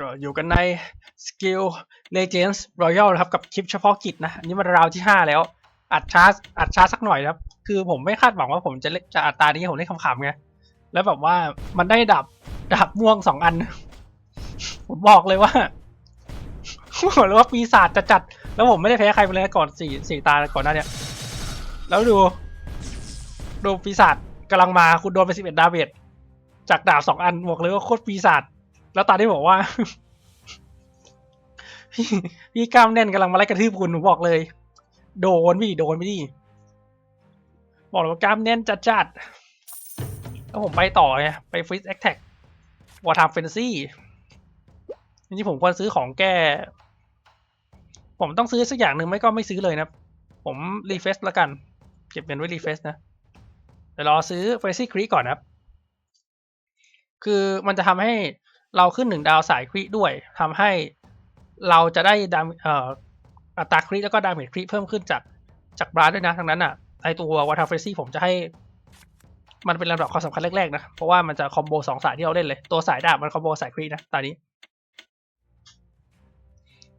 ก็อยู่กันใน Skill Legends Royal นะครับกับคลิปเฉพาะกิจนะ อันนี้มันราวที่ 5 แล้ว อัดช้าอัดช้าสักหน่อยนะครับ คือผมไม่คาดหวังว่าผมจะเล่นจะอัดตานี้ผมเล่นขำๆไง แล้วแบบว่ามันได้ดับดับม่วงสองอัน ผมบอกเลยว่าบอกเลยว่าปีศาจจะจัด แล้วผมไม่ได้แพ้ใครไปเลยก่อนสี่สี่ตาก่อนหน้าเนี้ยแล้วดู ดูปีศาจกำลังมาคุณโดนไปสิบเอ็ดดาเมจจากดาบสองอันบอกเลยว่าโคตรปีศาจ แล้วตาที่บอกว่า พี่กล้ามแน่นกำลังมาไล่กระทืบคุณผมบอกเลย โดนพี่โดนไม่ดีบอกเลยว่ากล้ามแน่นจัดจัดๆแล้วผมไปต่อไงไปฟิสแอคแท็กวอร์ทามเฟนซี่จริงๆผมควรซื้อของแก้ ผมต้องซื้อสักอย่างหนึ่งไม่ก็ไม่ซื้อเลยนะ ผมรีเฟซแล้วกัน เก็บเงินไว้รีเฟซนะเดี๋ยวรอซื้อเฟซี่ครีก่อนนะครับ คือมันจะทำให้ เราขึ้นหนึ่งดาวสายครีด้วยทำให้เราจะได้ดามเอ่ออัตราครีแล้วก็ดาเมจครีเพิ่มขึ้นจากจากบราด้วยนะทั้งนั้นอะไอตัววอทาเฟซี่ผมจะให้ มันเป็นระดับความสำคัญแรกๆนะเพราะว่ามันจะคอมโบสองสายที่เราเล่นเลย ตัวสายดาบมันคอมโบสายครีนะตอนนี้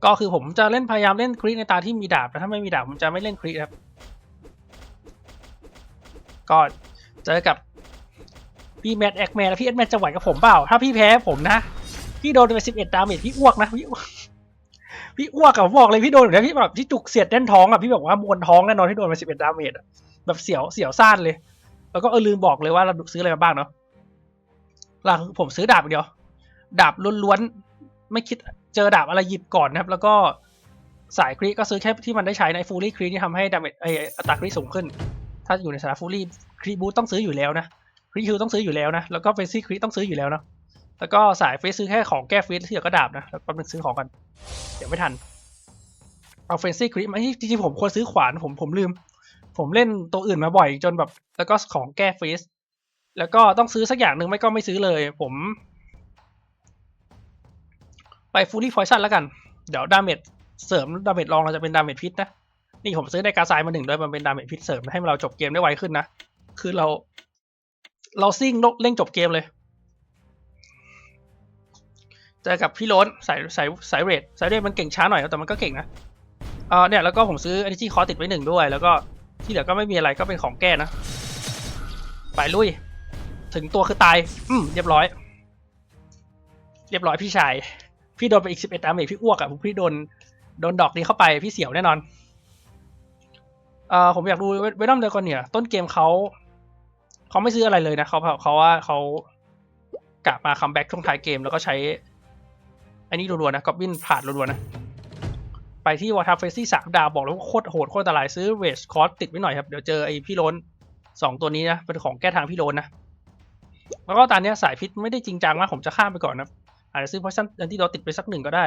ก็คือผมจะเล่นพยายามเล่นครีในตาที่มีดาบแต่ถ้าไม่มีดาบผมจะไม่เล่นครีครับก็เจอกับ พี่แมทแอคแมนแล้วพี่แอคแมนจะไหวกับผมเปล่า ถ้าพี่แพ้ผมนะ พี่โดนไปสิบเอ็ดดาเมจพี่อ้วกนะพี่อ้วกพี่อ้วกอะผมบอกเลยพี่โดนแบบพี่แบบที่จุกเสียดแน่นท้องอะพี่บอกว่ามวนท้องแน่นอนที่โดนไปสิบเอ็ดดาเมจอะแบบเสียวเสียวซ่านเลย แล้วก็เออลืมบอกเลยว่าเราซื้ออะไรมาบ้างเนาะหลังผมซื้อดาบเดียว ดาบล้วนๆไม่คิดเจอดาบอะไรหยิบก่อนนะครับ แล้วก็สายครีก็ซื้อแค่ที่มันได้ใช้ในฟูลี่ครีที่ทำให้ดาเมจไออัตราครีสูงขึ้น ถ้าอยู่ในสถานฟูลี่ครีบูต้องซื้ออยู่แล้วนะ รีฮิวต้องซื้ออยู่แล้วนะ แล้วก็เฟซี่ครีต้องซื้ออยู่แล้วเนาะ แล้วก็สายเฟซซื้อแค่ของแก้เฟซที่เหลือก็ดาบนะ แล้วแป๊บนึงซื้อของกัน เดี๋ยวไม่ทัน เอาเฟซี่ครีมาจริงๆผมควรซื้อขวานผมผมลืม ผมเล่นตัวอื่นมาบ่อยจนแบบ แล้วก็ของแก้เฟซแล้วก็ต้องซื้อสักอย่างหนึ่งไม่ก็ไม่ซื้อเลย ผม ไปฟูลี่พอยซันแล้วกัน เดี๋ยวดาเมจเสริมดาเมจรองเราจะเป็นดาเมจพิษนะ นี่ผมซื้อในกาซายมาหนึ่งด้วยมันเป็นดาเมจพิษเสริมให้เราจบเกมได้ไวขึ้นนะ คือเรา เราซิ่งเร่งจบเกมเลย เจอกับพี่โรนสายสายสายเรดสายเรดมันเก่งช้าหน่อยแต่มันก็เก่งนะเออเนี่ยแล้วก็ผมซื้อ energy cost ติดไว้หนึ่งด้วย แล้วก็ที่เหลือก็ไม่มีอะไรก็เป็นของแก้นะ ไปลุย ถึงตัวคือตาย อืมเรียบร้อย เรียบร้อยพี่ชาย พี่โดนไปอีกสิบเอ็ดดาเมจพี่อ้วกอะผมพี่โดนโดนดอกนี้เข้าไปพี่เสียวแน่นอนเอ่อผมอยากดูเวนัมเดอร์กอนเนี่ย ต้นเกมเขา เขาไม่ซื้ออะไรเลยนะเขาเขาว่าเขากลับมาคัมแบ็กช่วงท้ายเกมแล้วก็ใช้อันนี้รัวๆนะกอบบินผ่านรัวๆนะ ไปที่วอทาเฟซี่สามดาวบอกเลยว่าโคตรโหดโคตรอันตรายซื้อเวสคอร์สติดไว้หน่อยครับ เดี๋ยวเจอไอพี่โลนสองตัวนี้นะ เป็นของแก้ทางพี่โลนนะ แล้วก็ตอนนี้สายพิษไม่ได้จริงจังมากผมจะข้ามไปก่อนนะ อาจจะซื้อพอยซันอันที่เราติดไปสักหนึ่งก็ได้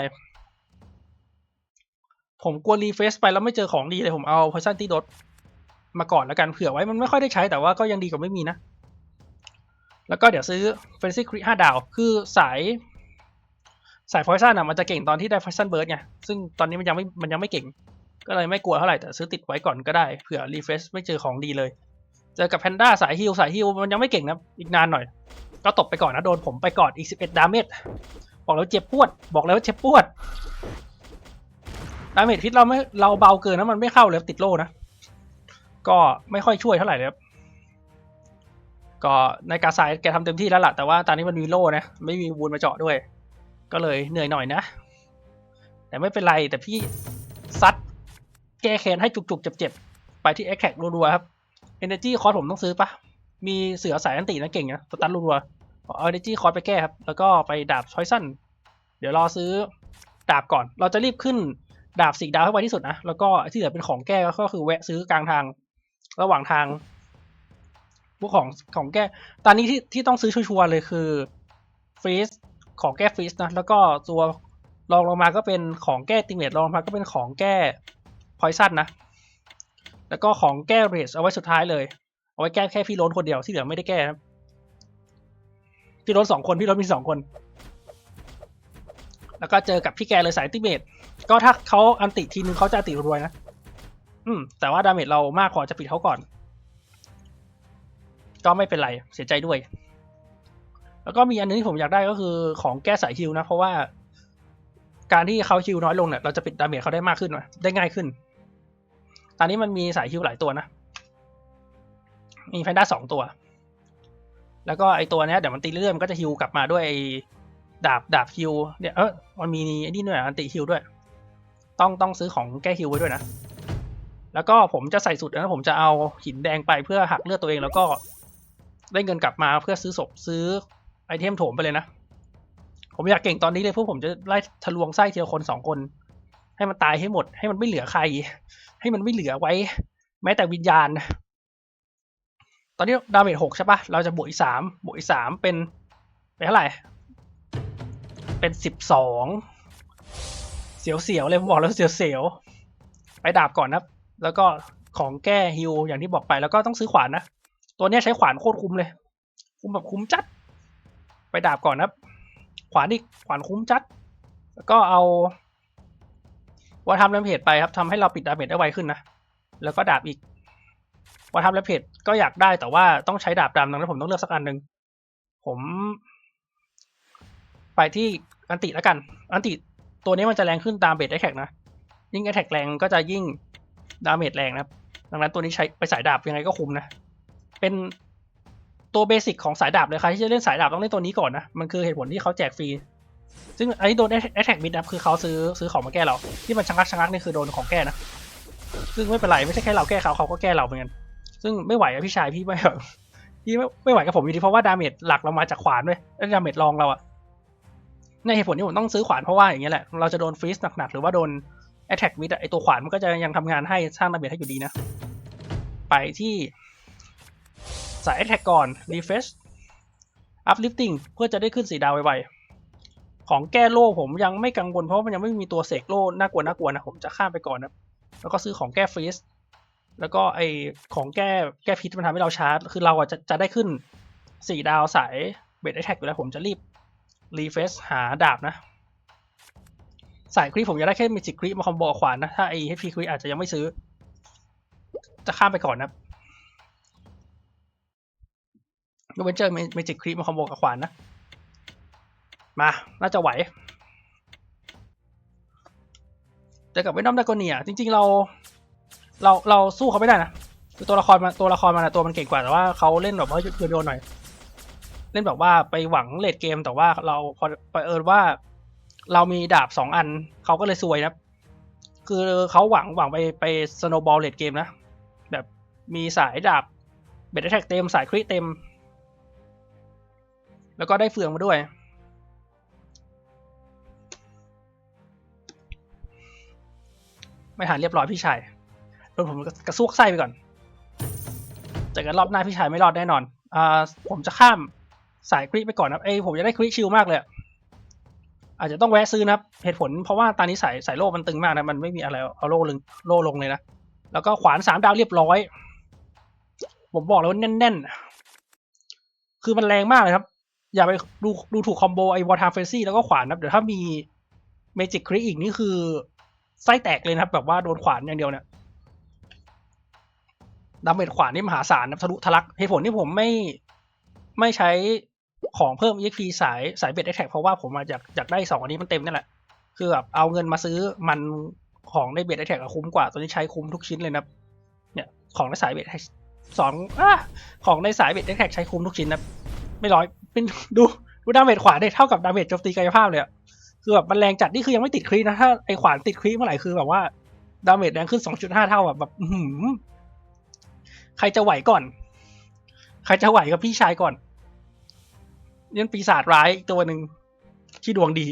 ผมกลัวรีเฟซไปแล้วไม่เจอของดีเลยผมเอาพอยซันที่ดด มาก่อนแล้วกันเผื่อไว้มันไม่ค่อยได้ใช้แต่ว่าก็ยังดีกว่าไม่มีนะ แล้วก็เดี๋ยวซื้อเฟนซี่ครีห้าดาว คือสายสายพอยซันอะมันจะเก่งตอนที่ได้พอยซันเบิร์ดไงซึ่งตอนนี้มันยังไม่มันยังไม่เก่ง ก็เลยไม่กลัวเท่าไหร่แต่ซื้อติดไว้ก่อนก็ได้เผื่อรีเฟซไม่เจอของดีเลย เจอกับแพนด้าสายฮิลสายฮิลมันยังไม่เก่งนะอีกนานหน่อย ก็ตบไปก่อนนะโดนผมไปก่อนอีกสิบเอ็ดดาเมจบอกแล้วเจ็บปวด บอกแล้วว่าเจ็บปวดดาเมจพิษเราไม่เราเบาเกินนะมันไม่เข้าเลยติดโล่นะ ก็ไม่ค่อยช่วยเท่าไหร่เลยครับก็ในกาซายแกทำเต็มที่แล้วล่ะ แต่ว่าตอนนี้มันมีโล่นะ ไม่มีวูนมาเจาะด้วย ก็เลยเหนื่อยหน่อยนะ แต่ไม่เป็นไร แต่พี่ซัดแก้แค้นให้จุกๆเจ็บๆ ไปที่แอคแท็กรัวๆครับ Energy คอร์สผมต้องซื้อปะมีเสือสายอันตินะเก่งนะสตันรัวๆเอา Energy คอร์สไปแก้ครับ แล้วก็ไปดาบชอยสั้น เดี๋ยวรอซื้อดาบก่อน เราจะรีบขึ้นดาบสีดาวให้ไวที่สุดนะ แล้วก็ที่เหลือเป็นของแก้ก็คือแวะซื้อกลางทาง ระหว่างทาง พวกของของแก้ ตอนนี้ที่ที่ต้องซื้อชัวร์เลยคือฟรีสของแก้ฟรีสนะ แล้วก็ตัวรองลงมาก็เป็นของแก้ติเมตรองลงมาก็เป็นของแก้พอยซันนะ แล้วก็ของแก้เรสเอาไว้สุดท้ายเลย เอาไว้แก้แค่พี่โรนคนเดียวที่เหลือไม่ได้แก้ครับพี่โรนสองคนพี่โรนมีสองคน แล้วก็เจอกับพี่แกเลยสายติเมตก็ถ้าเขาอันติทีนึงเขาจะอันติรวยนะ อืม แต่ว่าดาเมจเรามากพอจะปิดเขาก่อน ก็ไม่เป็นไร เสียใจด้วย แล้วก็มีอันนึงที่ผมอยากได้ก็คือของแก้สายฮิลนะ เพราะว่า การที่เขาฮิวน้อยลงเนี่ยเราจะปิดดาเมจเขาได้มากขึ้นไหมได้ง่ายขึ้น ตอนนี้มันมีสายฮิวหลายตัวนะ มีแพนด้าสองตัว แล้วก็ไอตัวเนี้ยเดี๋ยวมันตีเรื่อยมันก็จะฮิวกลับมาด้วยไอดาบดาบฮิวเนี่ยเออมันมีไอ้นี่ด้วยอันติฮิวด้วย ต้องต้องซื้อของแก้ฮิวไว้ด้วยนะ แล้วก็ผมจะใส่สุดนะผมจะเอาหินแดงไปเพื่อหักเลือดตัวเองแล้วก็ได้เงินกลับมาเพื่อซื้อศพซื้อไอเทมโถมไปเลยนะ ผมอยากเก่งตอนนี้เลยพวกผมจะไล่ทะลวงไส้เทีลคนสองคน ให้มันตายให้หมด ให้มันไม่เหลือใคร ให้มันไม่เหลือไว้ แม้แต่วิญญาณ ตอนนี้ดาเมจหกใช่ปะเราจะบวกอีกสามบวกอีกสามเป็นเป็นเท่าไหร่ เป็นสิบสองเสียวๆเลยผมบอกแล้วเสียวๆไปดาบก่อนนะ แล้วก็ของแก้ฮิวอย่างที่บอกไปแล้วก็ต้องซื้อขวานนะ ตัวนี้ใช้ขวานโคตรคุ้มเลย คุ้มแบบคุ้มจัด ไปดาบก่อนนะขวานอีกขวานคุ้มจัด แล้วก็เอาว่าทำแรมเพจไปครับทำให้เราปิดดาเมจได้ไวขึ้นนะ แล้วก็ดาบอีกว่าทำแรมเพจก็อยากได้แต่ว่าต้องใช้ดาบดำดังนั้นผมต้องเลือกสักอันหนึ่งผม ไปที่อันติแล้วกัน อันติตัวนี้มันจะแรงขึ้นตามเบสไอแท็กนะ ยิ่งไอแท็กแรงก็จะยิ่ง ดาเมจแรงนะครับ ดังนั้นตัวนี้ใช้ไปสายดาบยังไงก็คุ้มนะ เป็นตัวเบสิกของสายดาบเลยใครที่จะเล่นสายดาบต้องเล่นตัวนี้ก่อนนะ มันคือเหตุผลที่เขาแจกฟรี ซึ่งไอ้โดนแอทแทกมิดนะคือเขาซื้อซื้อของมาแก้เรา ที่มันชะงักชะงักนี่คือโดนของแก้นะ ซึ่งไม่เป็นไรไม่ใช่แค่เราแก้เขาเขาก็แก้เราเหมือนกัน ซึ่งไม่ไหวอะพี่ชายพี่ไม่พี่ไม่ไม่ไหวกับผมอยู่ดีเพราะว่าดาเมจหลักเรามาจากขวานด้วยแล้วดาเมจรองเราอะในเหตุผลที่ผมต้องซื้อขวานเพราะว่าอย่างเงี้ยแหละ เราจะโดนฟรีสหนักๆหรือว่าโดน แอทแทกมิดไอตัวขวานมันก็จะยังทำงานให้สร้างดาเมจให้อยู่ดีนะ ไปที่สายแอทแทกก่อน refresh uplifting เพื่อจะได้ขึ้นสีดาวไวๆ ของแก้โล่ผมยังไม่กังวลเพราะมันยังไม่มีตัวเสกโล่น่ากลัวน่ากลัวนะ ผมจะข้ามไปก่อนนะ แล้วก็ซื้อของแก้ฟรีสแล้วก็ไอของแก้แก้พิษมันทำให้เราชาร์จ คือเราอะจะจะได้ขึ้นสี่ดาวสายเบสไอแท็กอยู่แล้วผมจะรีบรีเฟซหาดาบนะ สายครีผมจะได้แค่มิจิครีมาคอมโบกขวานนะ ถ้าไอเฮพีครีอาจจะยังไม่ซื้อ จะข้ามไปก่อนนะยกเว้นเจอเมจิครีมาคอมโบกับขวานนะ มา น่าจะไหวแต่กับเวนอมดากเนียจริง ๆ เรา เราเราสู้เขาไม่ได้นะคือตัวละครมันตัวละครมันะตัวมันเก่งกว่าแต่ว่าเขาเล่นแบบว่าโยนๆหน่อย เล่นแบบว่าไปหวังเลดเกมแต่ว่าเราพอไปเอิญว่า เรามีดาบสองอันเขาก็เลยซวยนะคือเขาหวังหวังไปไปสโนบอลเลดเกมนะ แบบมีสายดาบเบดแท็กเต็มสายคริเต็ม แล้วก็ได้เฟืองมาด้วย ไม่ทันเรียบร้อยพี่ชายโดนผมกระซวกไส้ไปก่อนเจอกันรอบหน้าพี่ชายไม่รอดแน่นอนอ่าผมจะข้ามสายคริไปก่อนนะเอ้ผมจะได้คริชิลมากเลย อาจจะต้องแวะซื้อนะครับเหตุผลเพราะว่าตอนนี้สายสายโล่มันตึงมากนะมันไม่มีอะไรเอาโล่ลงโล่ลงเลยนะแล้วก็ขวานสามดาวเรียบร้อย ผมบอกแล้วว่าแน่นๆ คือมันแรงมากเลยครับ อย่าไปดูดูถูกคอมโบไอ้วอร์ทามเฟซี่แล้วก็ขวานนะเดี๋ยวถ้ามีเมจิกคริอีกนี่คือไส้แตกเลยนะครับ แบบว่าโดนขวานอย่างเดียวเนี่ยดาเมจขวานนี่มหาศาลนะทะลุทะลักเหตุผลที่ผมไม่ไม่ใช้ ของเพิ่ม EXP สายสายเบ็ดแท็กเพราะว่าผมมาอยากอยากได้สองอันนี้มันเต็มนั่แหละ คือแบบเอาเงินมาซื้อมันของในเบ็ดแท็กคุ้มกว่าตัวนี้ใช้คุ้มทุกชิ้นเลยนะเนี่ยของในสายเบ็ดสองอของในสายเบ็ดแท็กใช้คุ้มทุกชิ้นนะไม่ร้อยเป็นดูดูดาเมจขวานเนี่ยเท่ากับดาเมจโจมตีกายภาพเลยอะคือแบบมันแรงจัดนี่คือยังไม่ติดครีนะถ้าไอขวานติดครีเมื่อไหร่คือแบบว่าดาเมจแรงขึ้น 2.5 เท่าแบบหืมใครจะไหวก่อน ใครจะไหวกับพี่ชายก่อน นี่ปีศาจร้ายอีกตัวหนึ่งที่ดวงดี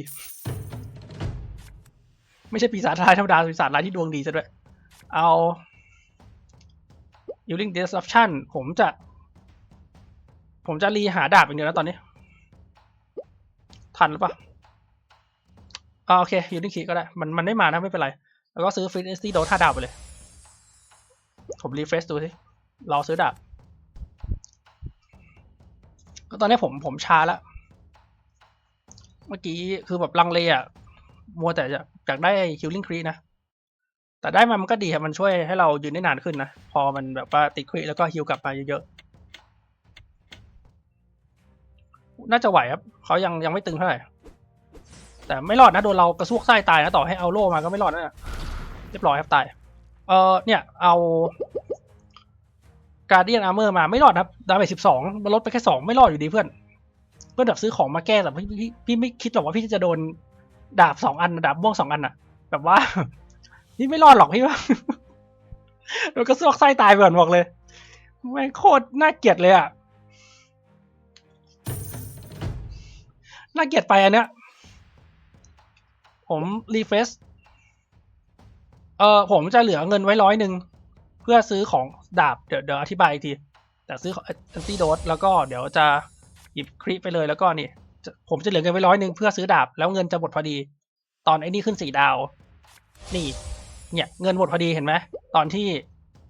ไม่ใช่ปีศาจร้ายธรรมดาปีศาจร้ายที่ดวงดีซะด้วย เอา Healing Disruption ผมจะ ผมจะรีหาดาบอย่างเดียวนะตอนนี้ ทันหรือเปล่าอ่าโอเคยูนิคีก็ได้ มันมันไม่มานะไม่เป็นไร แล้วก็ซื้อฟินเอสตี้โดท่าดาวไปเลย ผมรีเฟรชดูสิเราซื้อดาบ ตอนนี้ผมผมช้าแล้วเมื่อกี้คือแบบลังเลอะมัวแต่จะอยากได้ฮิลลิ่งครีนะ แต่ได้มามันก็ดีครับมันช่วยให้เรายืนได้นานขึ้นนะ พอมันแบบว่าติดครีแล้วก็ฮิลกลับมาเยอะๆน่าจะไหวครับเขายังยังไม่ตึงเท่าไหร่แต่แต่ไม่รอดนะโดนเรากระซวกไส้ตายนะต่อให้เอาโล่มาก็ไม่รอดนะเรียบร้อยครับตายเออเนี่ยเอา การเดียนอาร์เมอร์มาไม่รอดนะครับดาเมจสิบสองมันลดไปแค่สองไม่รอดอยู่ดีเพื่อน เพื่อนแบบซื้อของมาแก้แต่พี่พี่พี่ไม่คิดหรอกว่าพี่จะโดนดาบสองอันดาบม่วงสองอันอะแบบว่าพี่ไม่รอดหรอกพี่ว่าโดนกระซวกไส้ตายไปก่อนบอกเลยแม่โคตรน่าเกลียดเลยอะน่าเกลียดไปอันเนี้ยผมรีเฟซเออผมจะเหลือเงินไว้ร้อยหนึ่ง เพื่อซื้อของดาบเดี๋ยวเดี๋ยวอธิบายอีกที แต่ซื้อของแอนตี้โดสแล้วก็เดี๋ยวจะหยิบคลิปไปเลยแล้วก็นี่ ผมจะเหลือเงินไว้ร้อยหนึ่งเพื่อซื้อดาบแล้วเงินจะหมดพอดี ตอนไอ้นี่ขึ้นสี่ดาว นี่ เนี่ยเงินหมดพอดีเห็นไหมตอนที่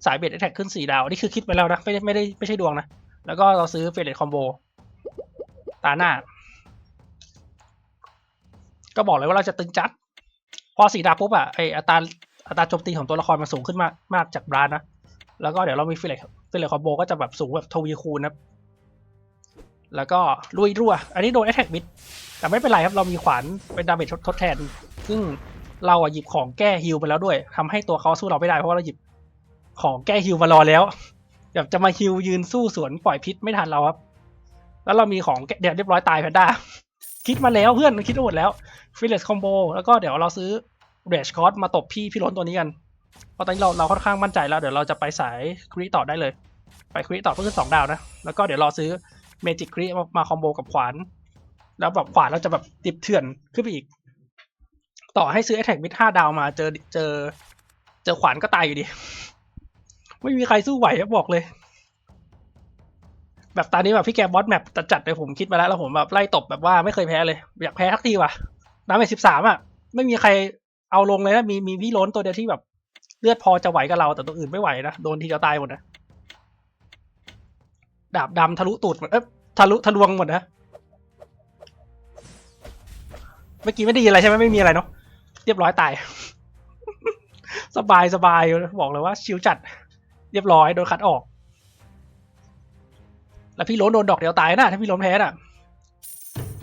สายเบสแท็กขึ้นสี่ดาวนี่คือคิดไปแล้วนะไม่ได้ไม่ได้ไม่ใช่ดวงนะแล้วก็เราซื้อเฟรดคอมโบตาหน้า ก็บอกเลยว่าเราจะตึงจัด พอสีดาปุ๊บอะไออัตรา อัตราโจมตีของตัวละครมันสูงขึ้นมากมากจากบรานนะ แล้วก็เดี๋ยวเรามีฟิลเลตฟิลเลตคอมโบก็จะแบบสูงแบบทวีคูณนะแล้วก็ลุยรั่ว อันนี้โดนแอตแทกมิดแต่ไม่เป็นไรครับเรามีขวานเป็นดาเมจทดแทน ซึ่งเราอะหยิบของแก้ฮิลไปแล้วด้วยทำให้ตัวเขาสู้เราไม่ได้เพราะว่าเราหยิบของแก้ฮิลมารอแล้วแบบจะมาฮิลยืนสู้สวนปล่อยพิษไม่ทันเราครับ แล้วเรามีของแก้เดี๋ยวเรียบร้อยตายแพนด้าคิดมาแล้วเพื่อนคิดมาหมดแล้วฟิลเลตคอมโบแล้วก็เดี๋ยวเราซื้อ เรชคอร์สมาตบพี่พี่ล้นตัวนี้กัน เพราะตอนนี้เราเราค่อนข้างมั่นใจแล้ว เดี๋ยวเราจะไปสายคริต่อได้เลย ไปคริต่อเพื่อขึ้นสองดาวนะ แล้วก็เดี๋ยวรอซื้อเมจิกคริมามาคอมโบกับขวาน แล้วแบบขวานเราจะแบบดิบเถื่อนขึ้นไปอีก ต่อให้ซื้อ a t แทกมิดห้าดาวมาเจอเจอ เจอขวานก็ตายอยู่ดี ไม่มีใครสู้ไหวบอกเลย แบบตอนนี้แบบพี่แกบอสแมปจัดๆเลยผมคิดมาแล้วแล้วผมแบบไล่ตบแบบว่าไม่เคยแพ้เลย อยากแพ้ทักทีว่ะดาเมจสิบสามอะไม่มีใคร เอาลงเลยนะมีมีพี่ล้นตัวเดียวที่แบบ เลือดพอจะไหวกับเราแต่ตัวอื่นไม่ไหวนะโดนทีเดียวตายหมดนะดาบดำทะลุตูดหมดเอ๊ะทะลุทะลวงหมดนะเมื่อกี้ไม่ได้ยินอะไรใช่ไหมไม่มีอะไรเนาะเรียบร้อยตาย สบายสบายบอกเลยว่าชิวจัด เรียบร้อยโดนคัดออก แล้วพี่ล้นโดนดอกเดียวตายนะถ้าพี่ล้นแพ้น่ะ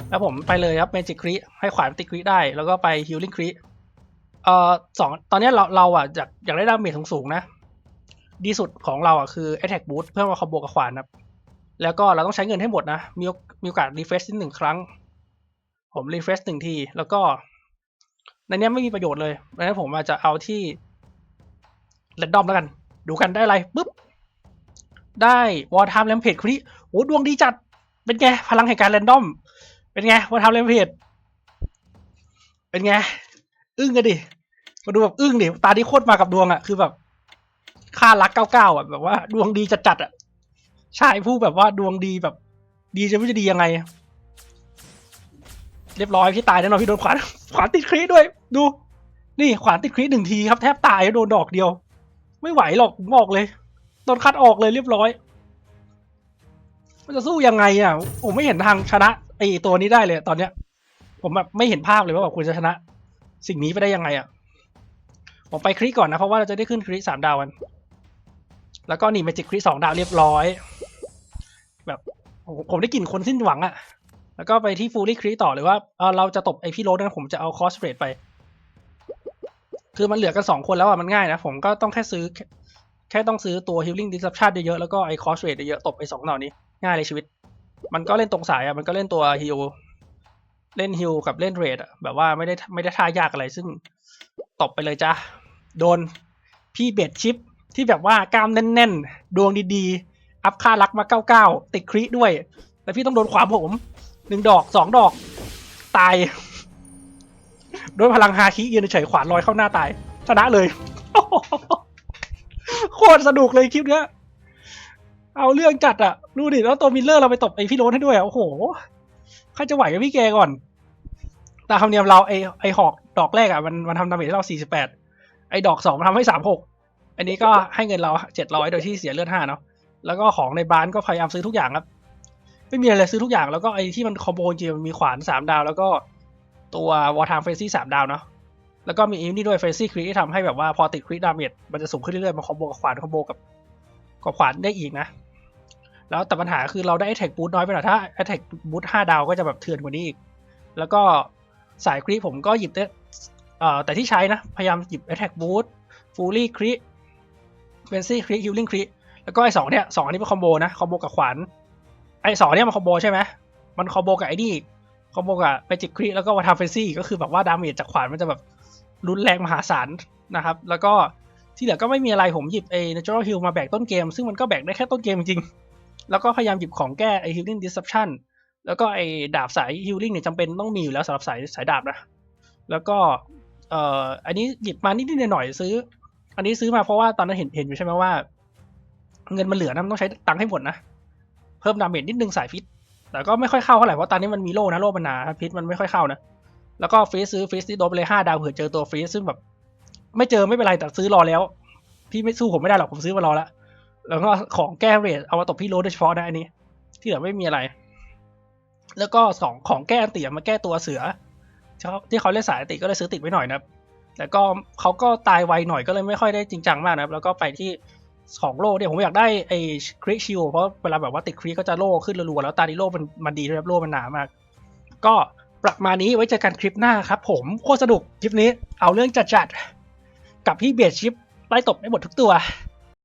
แล้วผมไปเลยครับเมจิกครีให้ขวานติครีได้ แล้วก็ไปฮิลลิ่งครี เอ่อสองตอนนี้เราเราอะอยากอยากได้ดาเมจสูงๆนะ ดีสุดของเราอะคือ Attack Boost เพื่อมาคอมโบกับขวานนะแล้วก็เราต้องใช้เงินให้หมดนะ มีมีโอกาสรีเฟรชหนึ่งครั้ง ผมรีเฟรชหนึ่งที แล้วก็ ในนี้ไม่มีประโยชน์เลยดังนั้นผมอาจจะเอาที่เรนดอมแล้วกัน ดูกันได้อะไรปุ๊บ ได้วอร์ทามแลมเพจคนนี้โอ้ดวงดีจัด เป็นไง พลังแห่งการเรนดอม เป็นไงวอร์ทามแลมเพจเป็นไง อึ้งกันดิมาดูแบบอึ้งดิตาที่โคตรมากับดวงอะ่ะคือแบบค่ารักเก้าเก้าอะแบบว่าดวงดีจัดจัดอะใช่ผู้แบบว่าดวงดีแบบ ดีจะไม่จะดียังไง เรียบร้อยพี่ตายแน่นอนพี่โดนขวานขวานติดครีด้วย ดู นี่ขวานติดครีหนึ่งทีครับแทบตายโดนดอกเดียว ไม่ไหวหรอกผมบอกเลยโดนคัดออกเลยเรียบร้อย มันจะสู้ยังไงอะผมไม่เห็นทางชนะไอตัวนี้ได้เลย ตอนเนี้ย ผมแบบไม่เห็นภาพเลยว่าแบบคุณจะชนะ สิ่งนี้ไปได้ยังไงอะ ผมไปคลิกก่อนนะ เพราะว่าเราจะได้ขึ้นคลิกสามดาวกัน แล้วก็นี่เมจิกคลิกสองดาวเรียบร้อย แบบผมได้กลิ่นคนสิ้นหวังอะ แล้วก็ไปที่ฟูลี่คลิกต่อเลยว่าเเราจะตบไอพี่โรดนะผมจะเอาคอสเรทไป คือมันเหลือกันสองคนแล้วอะมันง่ายนะ ผมก็ต้องแค่ซื้อ แค่ต้องซื้อตัว healing disruption เยอะๆแล้วก็ไอคอสเรทเยอะๆตบไอสองหล่านี้ ง่ายเลยชีวิต มันก็เล่นตรงสายอะมันก็เล่นตัวฮิล เล่นฮิลกับเล่นเรดอะแบบว่าไม่ได้ไม่ได้ท่ายากอะไรซึ่งตบไปเลยจ้าโดนพี่เบดชิปที่แบบว่ากล้ามแน่นๆ ดวงดีๆ อัพค่ารักมาเก้าเก้าติดคริด้วย แต่พี่ต้องโดนขวามผมหนึ่งดอกสองดอก ตายโดยพลังฮาคิยืนเฉยขวานลอยเข้าหน้าตาย ชนะเลย โคตรสนุกเลยคลิปเนี้ย เอาเรื่องจัดอะดูดิแล้วตัวมิลเลอร์เราไปตบไอพี่โรสให้ด้วยอะโอ้โห ใครจะไหวกับพี่แกก่อน ตามธรรมเนียมเราไอไอหอกดอกแรกอะมันมันทำดาเมจให้เรา48ไอดอกสองมันทำให้36อันนี้ก็ให้เงินเรา700โดยที่เสียเลือด5เนาะแล้วก็ของในบ้านก็พยายามซื้อทุกอย่างครับ ไม่มีอะไรเลยซื้อทุกอย่างแล้วก็ไอที่มันคอมโบจริงมันมีขวาน3ดาว แล้วก็ตัววอร์ทามเฟซี่3ดาวเนาะแล้วก็มีอีนี่ด้วยเฟซี่คริที่ทำให้แบบว่าพอติดคริดาเมจมันจะสูงขึ้นเรื่อยๆมาคอมโบกับขวานคอมโบกับกับขวานได้อีกนะ แล้วแต่ปัญหาคือเราได้ Attack Boost น้อยไปหน่อยถ้า Attack Boost 5 ดาวก็จะแบบเถื่อนกว่านี้อีก แล้วก็สายคริผมก็หยิบแต่ที่ใช้นะ พยายามหยิบ attack boost fully crit fancy crit healing crit แล้วก็ไอ้สองเนี่ยสองอันนี้เป็นคอมโบนะคอมโบกับขวานไอ้สองเนี่ยมันคอมโบใช่ไหมมันคอมโบกับไอ้นี่คอมโบกับไปจิกคริแล้วก็วัฒนเฟนซี่ก็คือแบบว่าดาเมจจากขวานมันจะแบบรุนแรงมหาศาลนะครับ แล้วก็ที่เหลือก็ไม่มีอะไรผมหยิบไอ้ natural heal มาแบกต้นเกม ซึ่งมันก็แบกได้แค่ต้นเกมจริง แล้วก็พยายามหยิบของแก้ไอ้ healing disruption แล้วก็ไอดาบสาย healing เนี่ยจำเป็นต้องมีอยู่แล้วสำหรับสายสายดาบนะ แล้วก็เอ่ออันนี้หยิบมานิดๆหน่อยๆซื้อ อันนี้ซื้อมาเพราะว่าตอนนั้นเห็นเห็นอยู่ใช่ไหมว่า เงินมันเหลือนะมันต้องใช้ตังค์ให้หมดนะ เพิ่มดาเมจนิดนึงสายฟิตแต่ก็ไม่ค่อยเข้าเท่าไหร่เพราะตอนนี้มันมีโล่นะโล่มันหนาพิษมันไม่ค่อยเข้านะแล้วก็ฟรีซื้อฟรีที่โดนไปเลยห้าดาวเผื่อเจอตัวฟรีซซึ่งแบบ ไม่เจอไม่เป็นไรแต่ซื้อรอแล้ว พี่ไม่สู้ผมไม่ได้หรอกผมซื้อมารอแล้ว แล้วก็ของแก้เรทเอามาตบพี่โรสโดยเฉพาะนะอันนี้ ที่เหลือไม่มีอะไร แล้วก็สองของแก้อันติมาแก้ตัวเสือที่เขาเล่นสายอันติก็เลยซื้อติดไว้หน่อยนะครับแต่ก็เขาก็ตายไวหน่อยก็เลยไม่ค่อยได้จริงจังมากนะครับ แล้วก็ไปที่ของโล่เนี่ยผมอยากได้ไอ้คริชิลเพราะเวลาแบบว่าติดคริก็จะโล่ขึ้นรัวๆแล้วตาดีโล่มันมันดีด้วยครับโล่มันหนามาก ก็ประมาณนี้ไว้เจอกันคลิปหน้าครับผมโคตรสนุกคลิปนี้เอาเรื่องจัดๆกับพี่เบียดชิปไล่ตบได้หมดทุกตัว